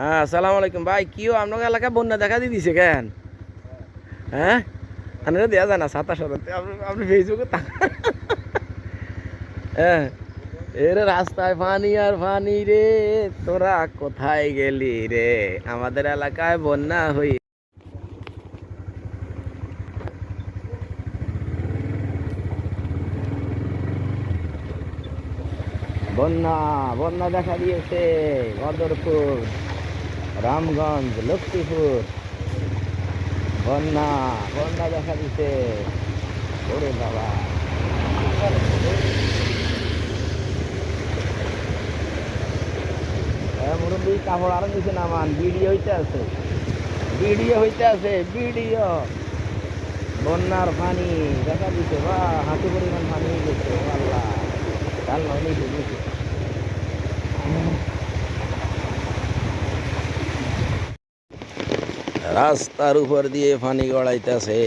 হ্যাঁ আসসালামু আলাইকুম। ভাই কিও আপনার এলাকায় বন্যা দেখা দিয়ে দিছে কেন? হ্যাঁ? দেওয়া যায় না, সাতাশ আপনি ফেসবুকে হ্যাঁ। এর রাস্তায় পানি আর পানি রে, তোরা কোথায় গেলি রে? আমাদের এলাকায় বন্যা হই বন্যা বন্যা দেখা দিয়েছে, বদরপুর। রামগঞ্জ, লক্ষ্মীপুর, বন্যা বন্যা দেখা দিছে ওরে বাবা। মুরব্বী, কাপড় আরও নিচে নামান। ভিডিও হইতে আছে। ভিডিও হইতে আছে ভিডিও বন্যার পানি দেখা দিছে বা হাঁটু পরিমাণ পানি হয়ে গেছে আল্লাহ। কাল নয় রাস্তার উপর দিয়ে পানি গড়াইতেছে।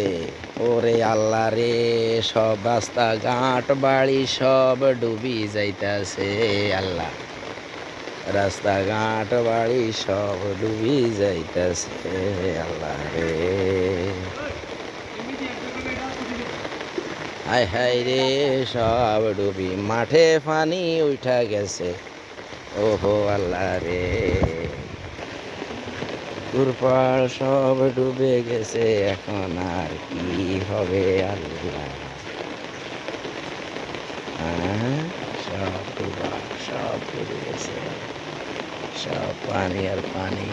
ওরে আল্লাহ রে, সব রাস্তা, ঘাট, বাড়ি সব ডুবি যাইতাছে আল্লাহ। রাস্তা, ঘাট, বাড়ি সব ডুবি যাইতাছে আল্লাহ রে। হায় হায় রে, সব ডুবি, মাঠে পানি উঠা গেছে। ওহো আল্লাহ রে। কুরপাড় সব ডুবে গেছে, এখন আর কি হবে আল্লাহ? সব সব ডুবে গেছে। সব পানি আর পানি।